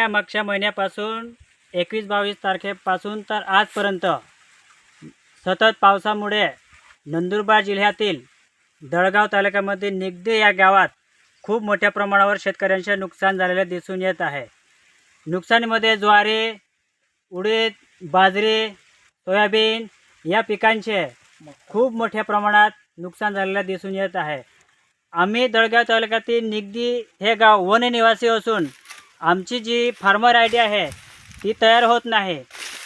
या मागच्या महिन्यापासून एकवीस बावीस तारखेपासून तर आजपर्यंत सतत पावसामुळे नंदुरबार जिल्ह्यातील दळगाव तालुक्यामध्ये निगदे या गावात खूप मोठ्या प्रमाणावर शेतकऱ्यांचे नुकसान झालेले दिसून येत आहे. नुकसानीमध्ये ज्वारी उडीद बाजरी सोयाबीन या पिकांचे खूप मोठ्या प्रमाणात नुकसान झालेलं दिसून येत आहे. आम्ही दळगाव तालुक्यातील निगदी हे गाव वननिवासी असून आमची जी फार्मर आय डी आहे ती तयार होत नाही.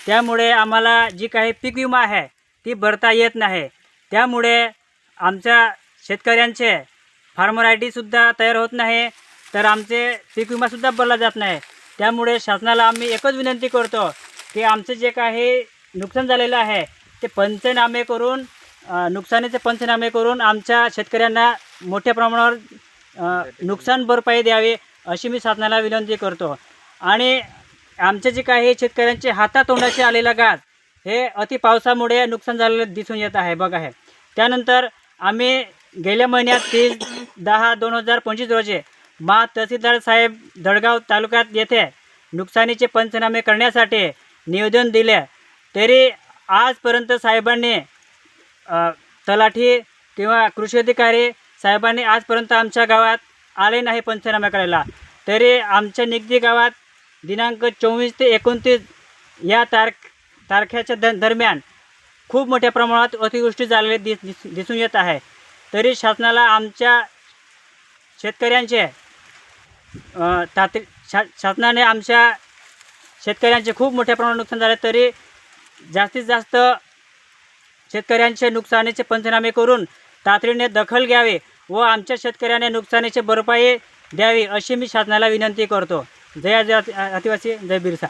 त्यामुळे आम्हाला जी काही पीक विमा आहे ती भरता येत नाही. त्यामुळे आमच्या शेतकऱ्यांचे फार्मर आय डीसुद्धा तयार होत नाही तर आमचे पीक विमासुद्धा भरला जात नाही. त्यामुळे शासनाला आम्ही एकच विनंती करतो की आमचं जे काही नुकसान झालेलं आहे ते पंचनामे करून नुकसानीचे पंचनामे करून आमच्या शेतकऱ्यांना मोठ्या प्रमाणावर नुकसान भरपाई द्यावी. अशी मी साधनाला विनंती करतो. आणि आमचे जे काही शेतकऱ्यांचे हातातोंडाचे आलेला गाज हे अति पावसामुळे नुकसान झालेलं दिसून येत आहे. बघा हे. त्यानंतर आम्ही गेल्या महिन्यात तीस दहा दोन हजार पंचवीस रोजी मा तहसीलदार साहेब धडगाव तालुक्यात येथे नुकसानीचे पंचनामे करण्यासाठी निवेदन दिले. तरी आजपर्यंत साहेबांनी तलाठी किंवा कृषी अधिकारी साहेबांनी आजपर्यंत आमच्या गावात आले नाही पंचनामे करायला. तरी आमच्या निगदी गावात दिनांक चोवीस ते एकोणतीस या तारख तारखेच्या द दरम्यान खूप मोठ्या प्रमाणात अतिवृष्टी झालेली दिस दिस दिसून येत आहे. तरी शासनाला आमच्या शेतकऱ्यांचे अ, शा शासनाने आमच्या शेतकऱ्यांचे खूप मोठ्या प्रमाणात नुकसान झाले. तरी जास्तीत जास्त शेतकऱ्यांचे नुकसानीचे पंचनामे करून तातडीने दखल घ्यावी. व आमच्या शेतकऱ्याने नुकसानीची भरपाई द्यावी अशी मी शासनाला विनंती करतो. जय आदिवासी आदिवासी जय बिरसा.